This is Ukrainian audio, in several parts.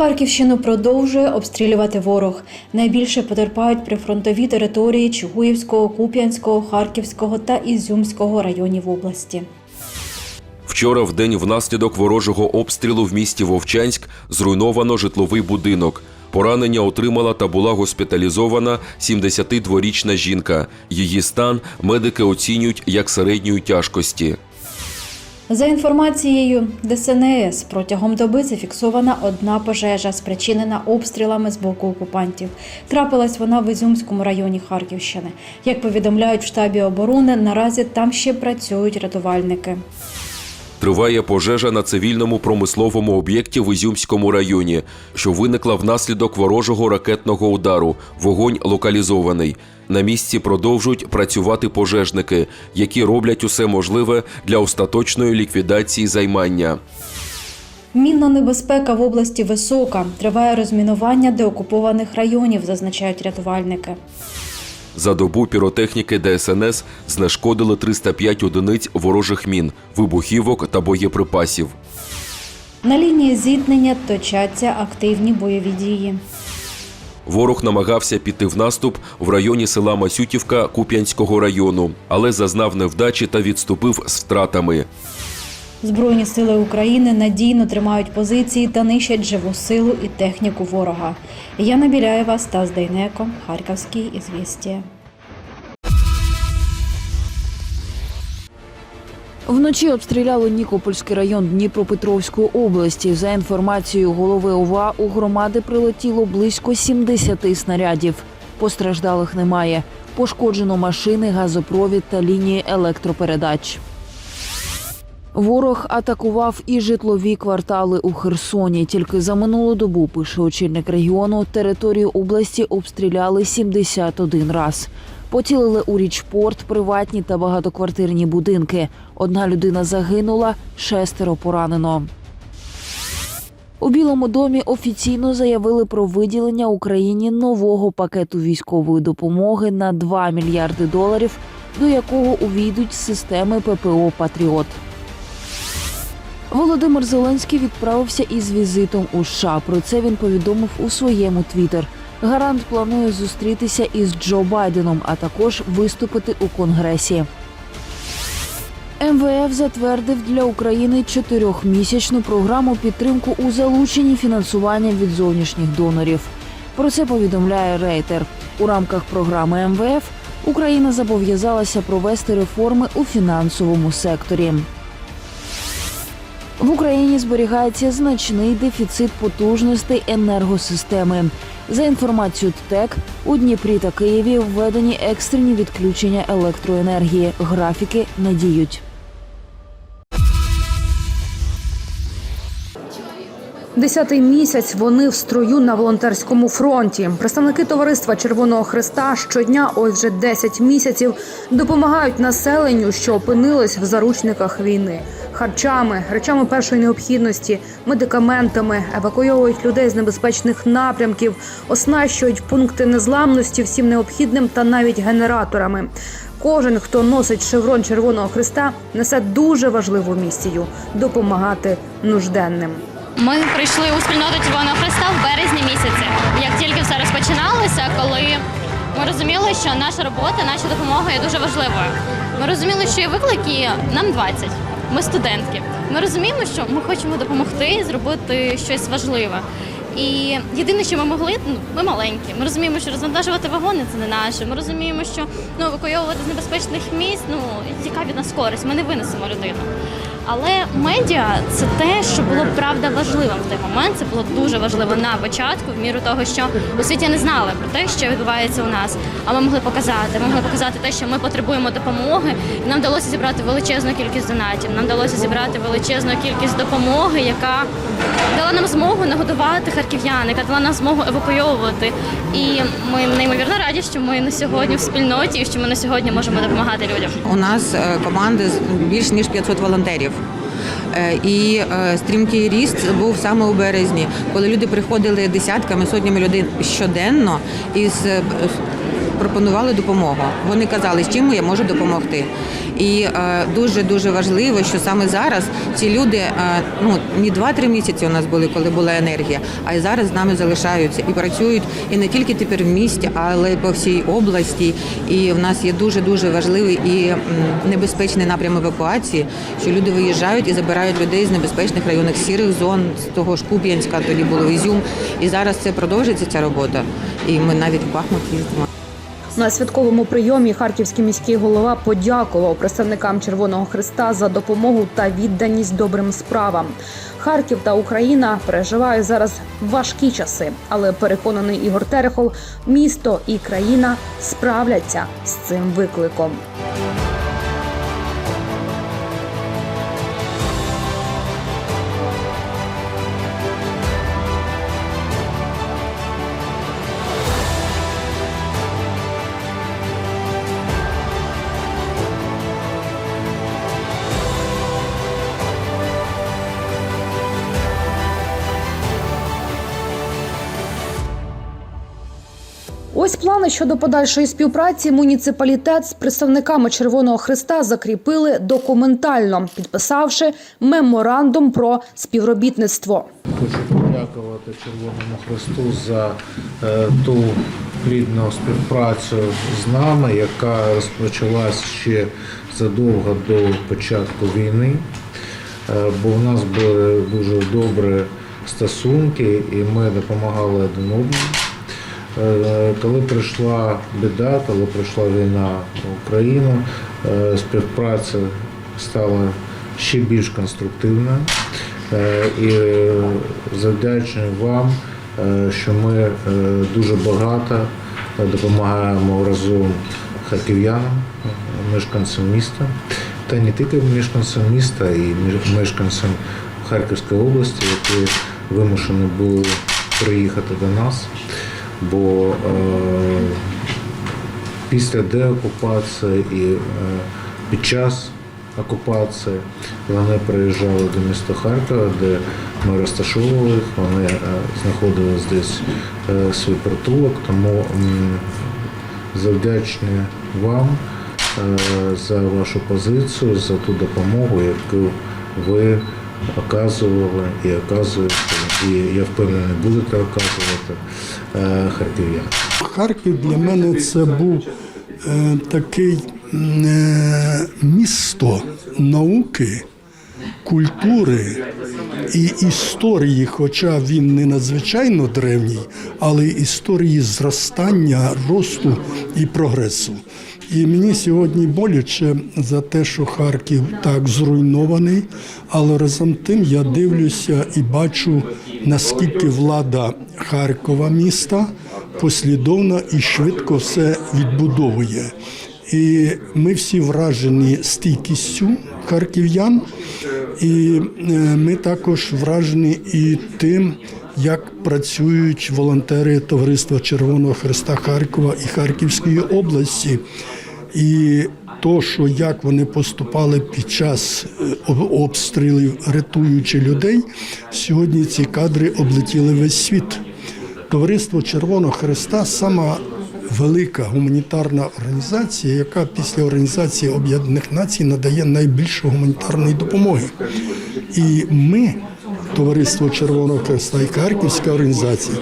Харківщину продовжує обстрілювати ворог. Найбільше потерпають прифронтові території Чугуївського, Куп'янського, Харківського та Ізюмського районів області. Вчора в день внаслідок ворожого обстрілу в місті Вовчанськ зруйновано житловий будинок. Поранення отримала та була госпіталізована 72-річна жінка. Її стан медики оцінюють як середньої тяжкості. За інформацією ДСНС, протягом доби зафіксована одна пожежа, спричинена обстрілами з боку окупантів. Трапилась вона в Ізюмському районі Харківщини. Як повідомляють в штабі оборони, наразі там ще працюють рятувальники. Триває пожежа на цивільному промисловому об'єкті в Ізюмському районі, що виникла внаслідок ворожого ракетного удару. Вогонь локалізований. На місці продовжують працювати пожежники, які роблять усе можливе для остаточної ліквідації займання. Мінна небезпека в області висока. Триває розмінування деокупованих районів, зазначають рятувальники. За добу піротехніки ДСНС знешкодили 305 одиниць ворожих мін, вибухівок та боєприпасів. На лінії зіткнення точаться активні бойові дії. Ворог намагався піти в наступ в районі села Масютівка Куп'янського району, але зазнав невдачі та відступив з втратами. Збройні сили України надійно тримають позиції та нищать живу силу і техніку ворога. Яна Біляєва, Стас Дейнеко, Харківський ізвістія. Вночі обстріляли Нікопольський район Дніпропетровської області. За інформацією голови ОВА, у громади прилетіло близько 70 снарядів. Постраждалих немає. Пошкоджено машини, газопровід та лінії електропередач. Ворог атакував і житлові квартали у Херсоні. Тільки за минулу добу, пише очільник регіону, територію області обстріляли 71 раз. Поцілили у річпорт, приватні та багатоквартирні будинки. Одна людина загинула, шестеро поранено. У Білому домі офіційно заявили про виділення Україні нового пакету військової допомоги на 2 мільярди доларів, до якого увійдуть системи ППО Патріот. Володимир Зеленський відправився із візитом у США. Про це він повідомив у своєму твіттер. Гарант планує зустрітися із Джо Байденом, а також виступити у конгресі. МВФ затвердив для України чотирьохмісячну програму підтримку у залученні фінансування від зовнішніх донорів. Про це повідомляє Рейтер. У рамках програми МВФ Україна зобов'язалася провести реформи у фінансовому секторі. В Україні зберігається значний дефіцит потужностей енергосистеми. За інформацією ТТЕК, у Дніпрі та Києві введені екстрені відключення електроенергії. Графіки надіють. Десятий місяць вони в строю на волонтерському фронті. Представники товариства Червоного Христа щодня, ось вже 10 місяців, допомагають населенню, що опинилось в заручниках війни, харчами, речами першої необхідності, медикаментами, евакуйовують людей з небезпечних напрямків, оснащують пункти незламності всім необхідним та навіть генераторами. Кожен, хто носить шеврон Червоного Христа, несе дуже важливу місію допомагати нужденним. Ми прийшли у спільноту Червоного Христа в березні місяці. Як тільки все розпочиналося, коли ми розуміли, що наша робота, наша допомога є дуже важливою. Ми розуміли, що є виклики нам 20. Ми студентки. Ми розуміємо, що ми хочемо допомогти зробити щось важливе. І єдине, що ми могли, ну ми маленькі. Ми розуміємо, що розвантажувати вагони це не наше. Ми розуміємо, що ну евакуйовувати з небезпечних місць, ну яка від нас користь, ми не винесемо людину. Але медіа це те, що було правда важливим в той момент. Це було дуже важливо на початку, в міру того, що у світі не знали про те, що відбувається у нас. А ми могли показати. Ми могли показати те, що ми потребуємо допомоги. Нам вдалося зібрати величезну кількість донатів. Нам вдалося зібрати величезну кількість допомоги, яка дала нам змогу нагодувати харків'ян, яка дала нам змогу евакуйовувати. І ми неймовірно раді, що ми на сьогодні в спільноті і що ми на сьогодні можемо допомагати людям. У нас е, команди більш ніж 500 волонтерів. Е, І е, стрімкий ріст був саме у березні, коли люди приходили десятками, сотнями людей щоденно і з- пропонували допомогу. Вони казали, з чим я можу допомогти. І дуже дуже важливо, що саме зараз ці люди е, ну не 2-3 місяці у нас були, коли була енергія, а й зараз з нами залишаються і працюють і не тільки тепер в місті, але й по всій області. І в нас є дуже дуже важливий і небезпечний напрям евакуації, що люди виїжджають і забирають людей з небезпечних районних сірих зон, з того ж Куп'янська, тоді було Ізюм. І зараз це продовжується ця робота. І ми навіть в Бахмут їздимо. На святковому прийомі харківський міський голова подякував представникам Червоного Христа за допомогу та відданість добрим справам. Харків та Україна переживають зараз важкі часи, але переконаний Ігор Терехов, місто і країна справляться з цим викликом. Ось плани щодо подальшої співпраці. Муніципалітет з представниками Червоного Христа закріпили документально, підписавши меморандум про співробітництво. Хочу подякувати Червоному Христу за е, ту плідну співпрацю з нами, яка розпочалась ще задовго до початку війни. Е, бо в нас були дуже добрі стосунки і ми допомагали один одному. Е, Коли прийшла біда, коли прийшла війна Україну, е, співпраця стала ще більш конструктивною. Е, І завдячую вам, що ми дуже багато допомагаємо разом харків'янам, мешканцям міста, та не тільки мешканцям міста, і мешканцям Харківської області, які вимушені були приїхати до нас. Бо е, після деокупації і е, під час окупації вони приїжджали до міста Харкова, де ми розташовували їх, вони е, знаходили здесь е, свій притулок, тому м, завдячні вам е, за вашу позицію, за ту допомогу, яку ви оказували і оказуєте, і я впевнений, будете оказувати е, харків'ян. Харків для мене це був е, такий е, місто науки, культури і історії, хоча він не надзвичайно древній, але історії зростання, росту і прогресу. І мені сьогодні боляче за те, що Харків так зруйнований, але разом тим я дивлюся і бачу, наскільки влада Харкова міста послідовно і швидко все відбудовує. І ми всі вражені стійкістю харків'ян, і е, ми також вражені і тим, як працюють волонтери Товариства Червоного Христа Харкова і Харківської області. І то, що як вони поступали під час е, обстрілів, рятуючи людей, сьогодні ці кадри облетіли весь світ. Товариство Червоного Христа сама велика гуманітарна організація, яка після Організації Об'єднаних Націй надає найбільше гуманітарної допомоги. І ми, Товариство Червоного Христа і Харківська організація,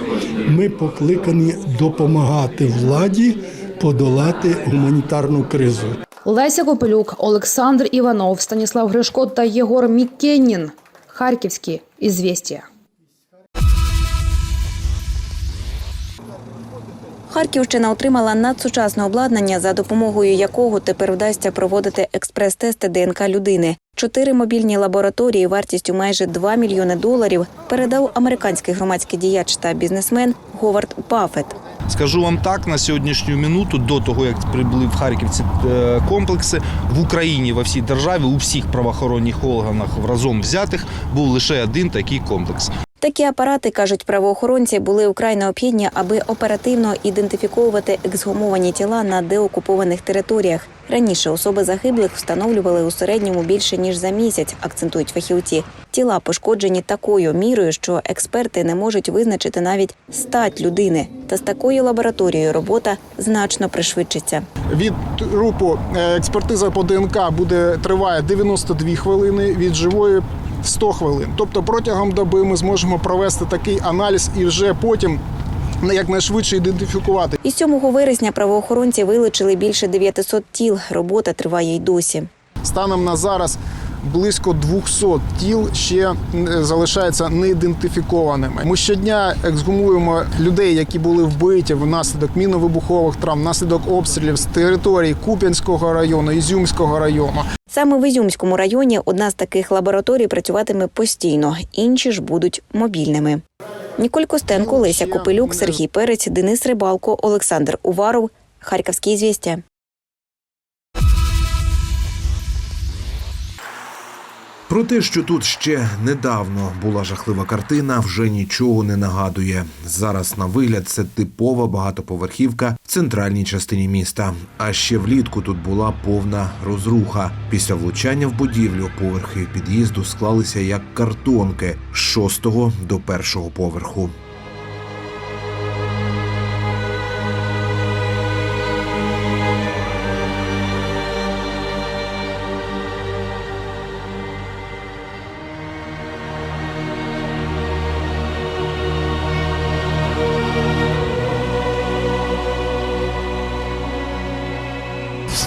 ми покликані допомагати владі подолати гуманітарну кризу. Леся Копелюк, Олександр Іванов, Станіслав Гришко та Єгор Мікенін. Харківські ізвістія. Харківщина отримала надсучасне обладнання, за допомогою якого тепер вдасться проводити експрес-тести ДНК людини. Чотири мобільні лабораторії вартістю майже 2 мільйони доларів передав американський громадський діяч та бізнесмен Говард Баффет. Скажу вам так, на сьогоднішню минуту, до того як прибули в Харків ці е, комплекси, в Україні во всій державі у всіх правоохоронних органах разом взятих був лише один такий комплекс. Такі апарати, кажуть правоохоронці, були вкрай необхідні, аби оперативно ідентифіковувати ексгумовані тіла на деокупованих територіях. Раніше особи загиблих встановлювали у середньому більше ніж за місяць, акцентують фахівці. Тіла пошкоджені такою мірою, що експерти не можуть визначити навіть стать людини. Та з такою лабораторією робота значно пришвидшиться. Від трупу е, експертиза по ДНК буде триває 92 хвилини, від живої 100 хвилин. Тобто протягом доби ми зможемо провести такий аналіз і вже потім якнайшвидше ідентифікувати. І 7 вересня правоохоронці вилучили більше 900 тіл. Робота триває й досі. Станом на зараз близько 200 тіл ще е, залишаються неідентифікованими. Ми щодня ексгумуємо людей, які були вбиті внаслідок мінно-вибухових травм, внаслідок обстрілів з території Куп'янського району, Ізюмського району. Саме в Ізюмському районі одна з таких лабораторій працюватиме постійно, інші ж будуть мобільними. Ніколь Костенко, Леся Копилюк, Сергій Перець, Денис Рибалко, Олександр Уваров. Харківські звістя. Про те, що тут ще недавно була жахлива картина, вже нічого не нагадує. Зараз на вигляд це типова багатоповерхівка в центральній частині міста. А ще влітку тут була повна розруха. Після влучання в будівлю поверхи під'їзду склалися як картонки з шостого до першого поверху.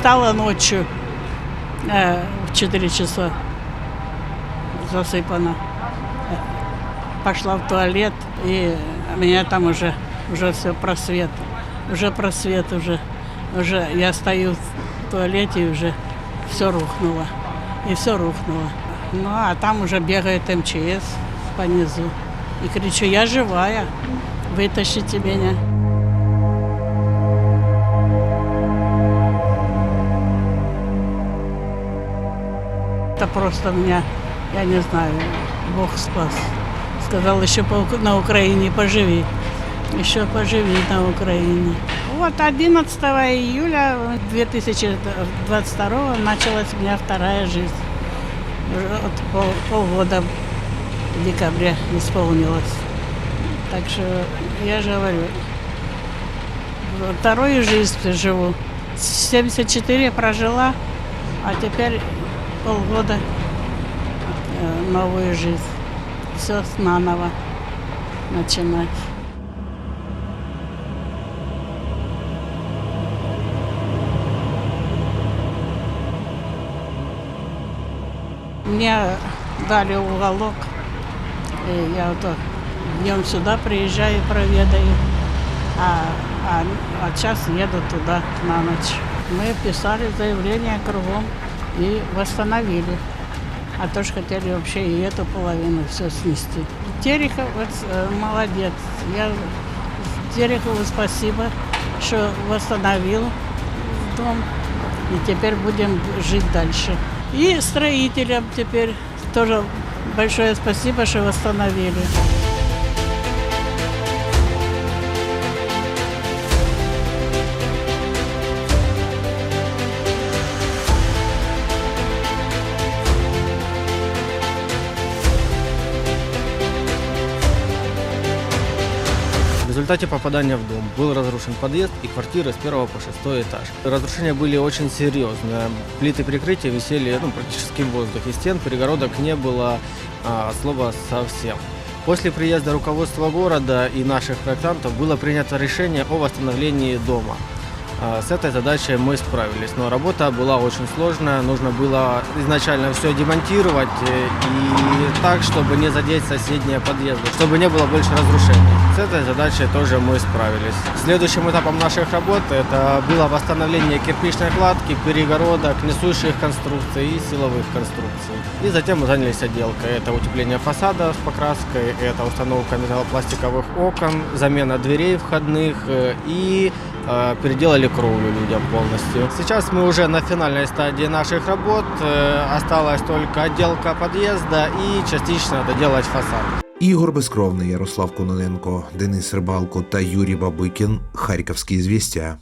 Встала ночью э, в 4 часа засыпана. Пошла в туалет, и меня там уже, уже все просвет. Уже просвет, уже, уже я стою в туалете, и уже все рухнуло. И все рухнуло. Ну, а там уже бегает МЧС по низу. И кричу, я живая, вытащите меня. Просто меня, я не знаю, Бог спас. Сказал, еще на Украине поживи. Еще поживи на Украине. Вот 11 июля 2022 началась у меня вторая жизнь. Уже вот пол- полгода в декабре исполнилось. Так что я же говорю, вторую жизнь живу. 74 прожила, а теперь полгода э, новую жизнь. Все наново начинать. Мне дали уголок, и я вот днем сюда приезжаю, проведаю, а, а, а сейчас еду туда на ночь. Мы писали заявление кругом и восстановили. А то ж хотели вообще и эту половину все снести. Терехов вот, э, молодец. Я Терехову спасибо, что восстановил дом. И теперь будем жить дальше. И строителям теперь тоже большое спасибо, что восстановили. результате попадания в дом был разрушен подъезд и квартиры с первого по шестой этаж. Разрушения были очень серьезные. Плиты прикрытия висели ну, практически в воздухе. Стен, перегородок не было а, от слова совсем. После приезда руководства города и наших проектантов было принято решение о восстановлении дома. А, С этой задачей мы справились, но работа была очень сложная. Нужно было изначально все демонтировать э, и так, чтобы не задеть соседние подъезды, чтобы не было больше разрушений. С этой задачей тоже мы справились. Следующим этапом наших работ это было восстановление кирпичной кладки, перегородок, несущих конструкций и силовых конструкций. И затем мы занялись отделкой. Это утепление фасада с покраской, это установка металлопластиковых окон, замена дверей входных э, и переделали кровлю людям полностью. Сейчас мы уже на финальной стадии наших работ. Э, Осталась только отделка подъезда и частично доделать фасад. Ігор Безкровний, Ярослав Кононенко, Денис Рибалко та Юрій Бабикін. Харківські звістя.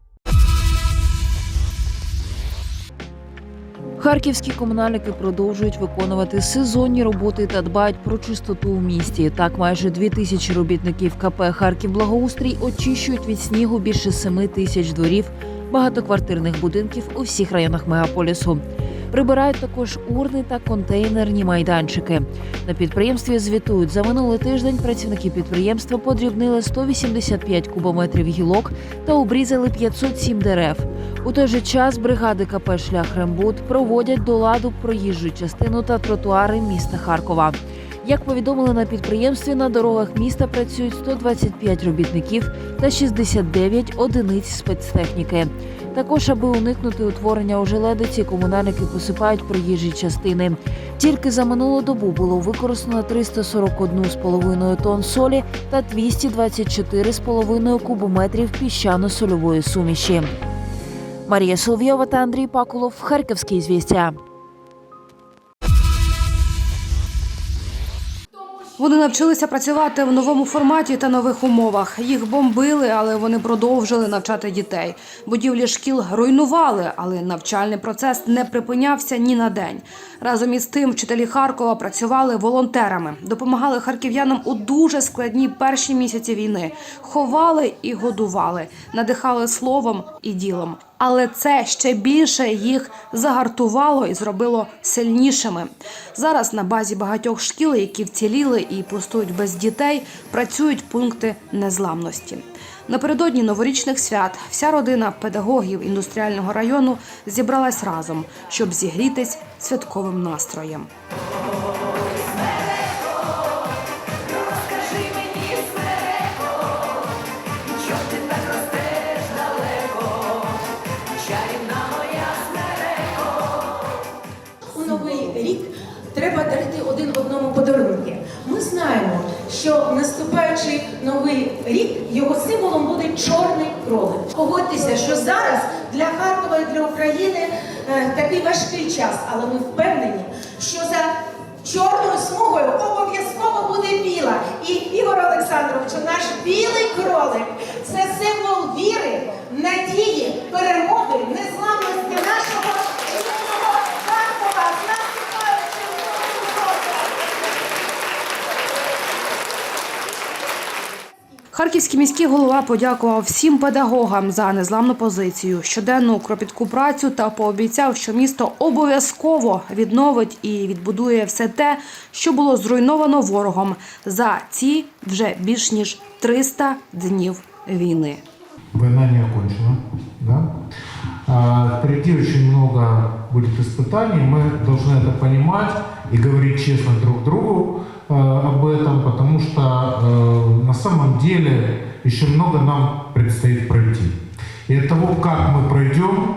Харківські комунальники продовжують виконувати сезонні роботи та дбають про чистоту у місті. Так, майже дві тисячі робітників КП Харків Благоустрій очищують від снігу більше семи тисяч дворів багатоквартирних будинків у всіх районах мегаполісу. Прибирають також урни та контейнерні майданчики. На підприємстві звітують за минулий тиждень. Працівники підприємства подрібнили 185 кубометрів гілок та обрізали 507 дерев. У той же час бригади КП Шлях Рембут проводять до ладу проїжджу частину та тротуари міста Харкова. Як повідомили на підприємстві, на дорогах міста працюють 125 робітників та 69 одиниць спецтехніки. Також, аби уникнути утворення ожеледиці, комунальники посипають проїжджі частини. Тільки за минулу добу було використано 341,5 тонн солі та 224,5 кубометрів піщано-сольової суміші. Марія Соловйова та Андрій Пакулов. Харківські звістя. Вони навчилися працювати в новому форматі та нових умовах. Їх бомбили, але вони продовжили навчати дітей. Будівлі шкіл руйнували, але навчальний процес не припинявся ні на день. Разом із тим, вчителі Харкова працювали волонтерами, допомагали харків'янам у дуже складні перші місяці війни, ховали і годували, надихали словом і ділом. Але це ще більше їх загартувало і зробило сильнішими. Зараз на базі багатьох шкіл, які вціліли і пустують без дітей, працюють пункти незламності. Напередодні новорічних свят вся родина педагогів індустріального району зібралась разом, щоб зігрітись святковим настроєм. Наступаючий новий рік його символом буде чорний кролик. Погодьтеся, що зараз для Харкова і для України е, такий важкий час, але ми впевнені, що за чорною смугою обов'язково буде біла. І Ігор Олександрович, наш білий кролик це символ віри, надії, перемоги, незламності нашого рідного Харкова з наступаючим Новим роком! Харківський міський голова подякував всім педагогам за незламну позицію, щоденну кропітку працю та пообіцяв, що місто обов'язково відновить і відбудує все те, що було зруйновано ворогом за ці вже більш ніж 300 днів війни. Война не окончена, да? А, Впереди очень много будет испытаний. Мы должны это понимать и говорить честно друг другу э, Об этом, потому что э, на самом деле еще много нам предстоит пройти. И от того, как мы пройдем,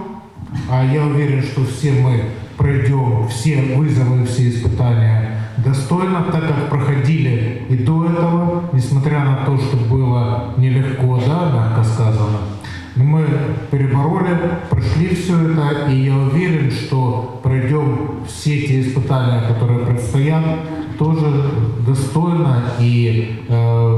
а я уверен, что все мы пройдем все вызовы, все испытания достойно, так как проходили и до этого, несмотря на то, что было нелегко, да, мягко сказано. Но мы перебороли, прошли все это, и я уверен, что пройдем все те испытания, которые предстоят, тоже достойно. И э,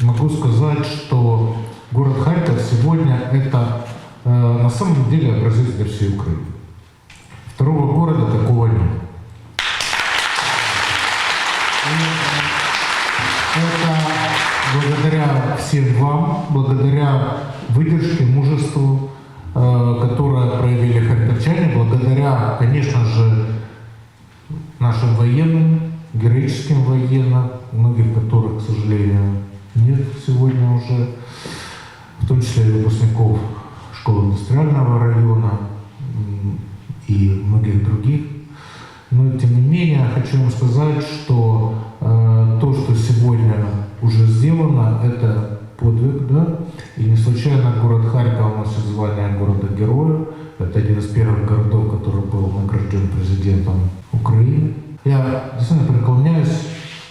могу сказать, что город Харьков сегодня это э, на самом деле образец для всей Украины. Второго города такого нет. Это благодаря всем вам, благодаря выдержке, мужеству, э, которое проявили харьковчане, благодаря, конечно же, нашим военным, героическим военным, многих которых, к сожалению, нет сегодня уже, в том числе и выпускников школы индустриального района и многих других. Но тем не менее, хочу вам сказать, что э, то, что сегодня уже сделано, это подвиг, да? И не случайно город Харьков носит звание города-героя. Это один из первых городов, который был награжден президентом Украины. Я действительно преклоняюсь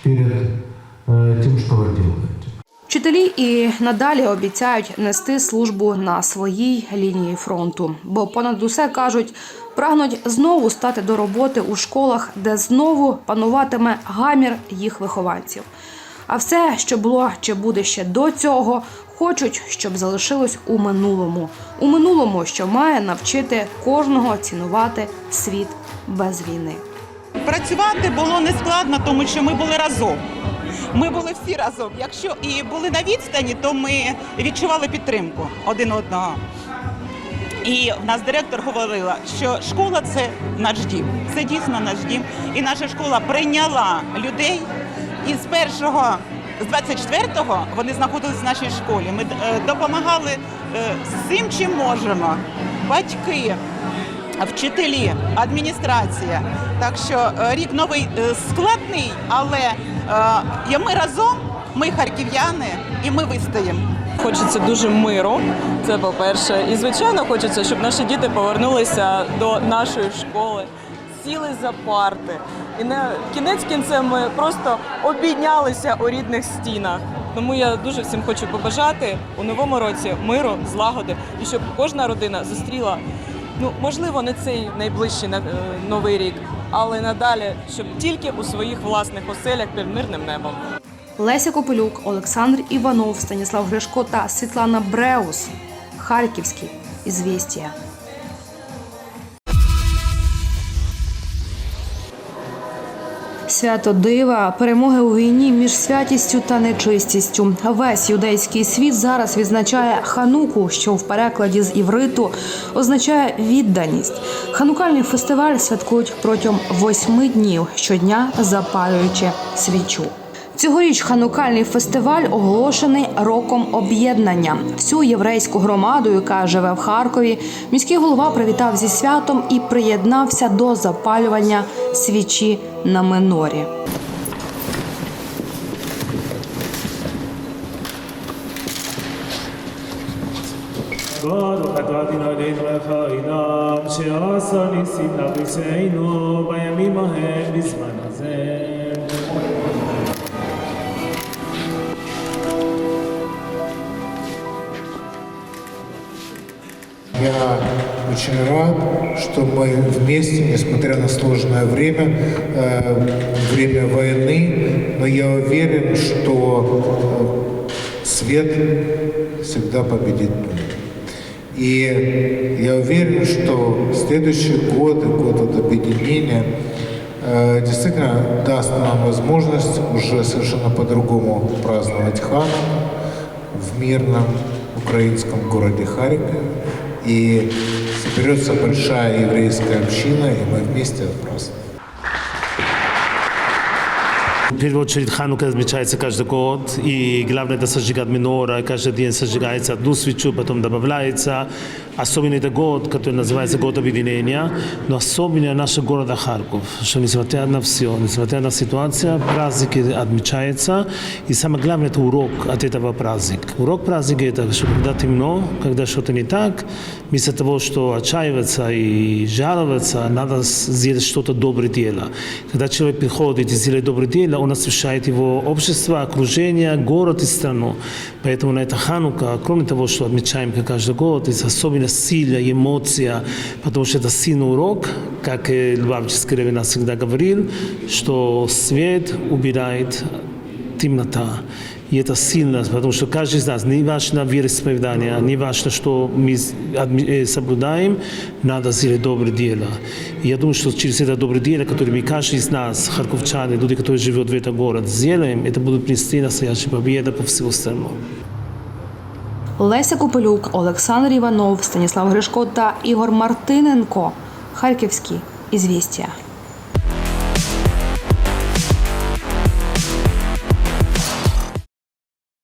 перед э, тем, что вы делаете. Вчителі і надалі обіцяють нести службу на своїй лінії фронту, бо понад усе кажуть, прагнуть знову стати до роботи у школах, де знову пануватиме гамір їх вихованців. А все, що було чи буде ще до цього, хочуть, щоб залишилось у минулому. У минулому, що має навчити кожного цінувати світ без війни. Працювати було не складно, тому що ми були разом. Ми були всі разом. Якщо і були на відстані, то ми відчували підтримку один одного. І в нас директор говорила, що школа це наш дім. Це дійсно наш дім. І наша школа прийняла людей. І з першого, з 24-го вони знаходились в нашій школі. Ми е, допомагали е, всім, чим можемо. Батьки, вчителі, адміністрація. Так що е, рік новий е, складний, але е, ми разом, ми харків'яни, і ми вистоїмо. Хочеться дуже миру, це по-перше. І звичайно, хочеться, щоб наші діти повернулися до нашої школи, сіли за парти. І на кінець кінцем ми просто обійнялися у рідних стінах. Тому я дуже всім хочу побажати у новому році миру, злагоди і щоб кожна родина зустріла. Ну, можливо, не цей найближчий на- е, новий рік, але надалі, щоб тільки у своїх власних оселях під мирним небом. Леся Копилюк, Олександр Іванов, Станіслав Гришко та Світлана Бреус. Харківські ізвістія. Свято дива, перемоги у війні між святістю та нечистістю. Весь юдейський світ зараз відзначає хануку, що в перекладі з івриту означає відданість. Ханукальний фестиваль святкують протягом восьми днів щодня запалюючи свічу. Цьогоріч ханукальний фестиваль оголошений роком об'єднання. Всю єврейську громаду, яка живе в Харкові, міський голова привітав зі святом і приєднався до запалювання свічі на минорі. ברוך אתה אדוני אלוהינו מלך העולם שעשה ניסים לאביסינו בימים ההם בזמן הזה. Я очень рад, что мы вместе, несмотря на сложное время, э, время войны, но я уверен, что э, свет всегда победит тьму. И я уверен, что следующий год, год от объединения, э, действительно даст нам возможность уже совершенно по-другому праздновать Хануку в мирном украинском городе Харькове. И соберется большая еврейская община, и мы вместе отпразднуем. В первую очередь Ханука отмечается каждый год, и главное это сожигать минора, каждый день сожигается одну свечу, потом добавляется. Особенно это год, который называется год объединения, но особенно наш город Харьков, что несмотря на все, несмотря на ситуацию, праздники отмечаются, и самое главное это урок от этого праздника. Урок праздника это, что когда темно, когда что-то не так, вместо того, что отчаиваться и жаловаться, надо сделать что-то доброе дело. Когда человек приходит и делает доброе дело, он освещает его общество, окружение, город и страну. Поэтому на это Ханука, кроме того, что отмечаем как каждый год, это особенно сила, эмоция, потому что это сильный урок, как э, Львовический Ревена всегда говорил, что свет убирает темнота. И это сильно, потому что каждый из нас, не важно вероисповедание, не важно, что мы адми- э, соблюдаем, надо сделать доброе дело. И я думаю, что через это доброе дело, которое мы, каждый из нас, харьковчане, люди, которые живут в этом городе, сделаем, это будет принести настоящая победа по всему страну. Леся Купелюк, Олександр Іванов, Станіслав Гришко та Ігор Мартиненко. Харківські ізвістія.